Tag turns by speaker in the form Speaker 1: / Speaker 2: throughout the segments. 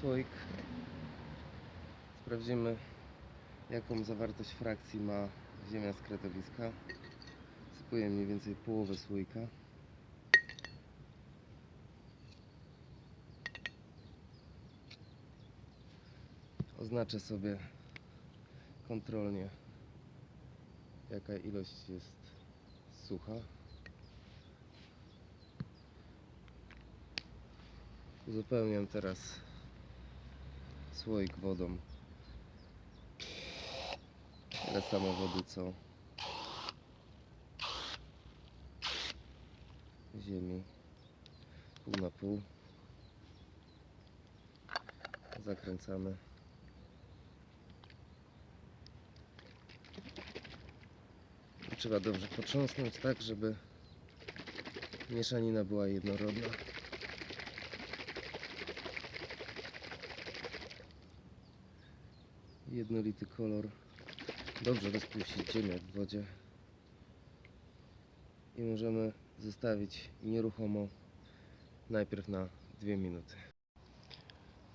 Speaker 1: słoik. Sprawdzimy jaką zawartość frakcji ma ziemia z kretowiska. Sypuję mniej więcej połowę słoika. Oznaczę sobie kontrolnie jaka ilość jest sucha. Uzupełniam teraz słoik wodą. Tyle samo wody co ziemi. Pół na pół. Zakręcamy. Trzeba dobrze potrząsnąć tak, żeby mieszanina była jednorodna. Jednolity kolor. Dobrze rozpuścić ziemię w wodzie. I możemy zostawić nieruchomo najpierw na dwie minuty.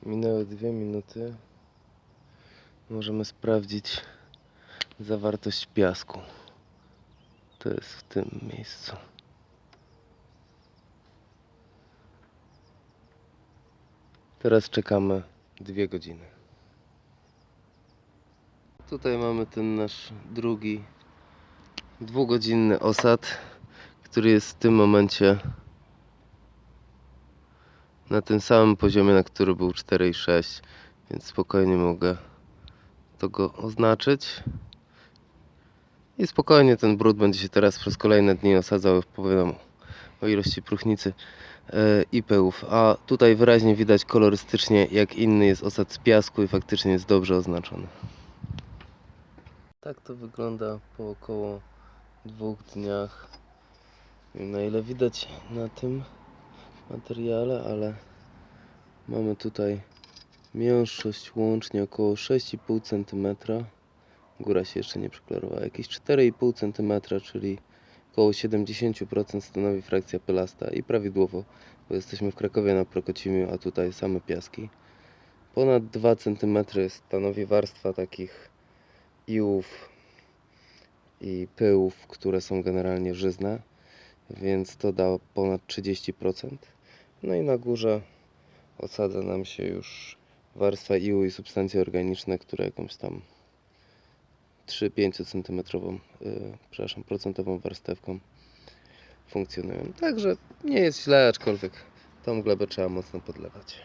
Speaker 1: Minęły dwie minuty. Możemy sprawdzić zawartość piasku. To jest w tym miejscu. Teraz czekamy dwie godziny. Tutaj mamy ten nasz drugi dwugodzinny osad, który jest w tym momencie na tym samym poziomie, na który był 4,6, więc spokojnie mogę to go oznaczyć. I spokojnie ten brud będzie się teraz przez kolejne dni osadzał, powiadam o ilości próchnicy e, i pyłów. A tutaj wyraźnie widać kolorystycznie, jak inny jest osad z piasku i faktycznie jest dobrze oznaczony. Tak to wygląda po około dwóch dniach. Nie wiem na ile widać na tym materiale, ale mamy tutaj mięższość łącznie około 6,5 cm. Góra się jeszcze nie przeklarowała. Jakieś 4,5 cm, czyli około 70% stanowi frakcja pylasta i prawidłowo, bo jesteśmy w Krakowie na Prokocimiu, a tutaj same piaski. Ponad 2 cm stanowi warstwa takich iłów i pyłów, które są generalnie żyzne, więc to da ponad 30%. No i na górze osadza nam się już warstwa iłu i substancje organiczne, które jakąś tam 3-5 cm, yy, przepraszam, procentową warstewką funkcjonują. Także nie jest źle, aczkolwiek tą glebę trzeba mocno podlewać.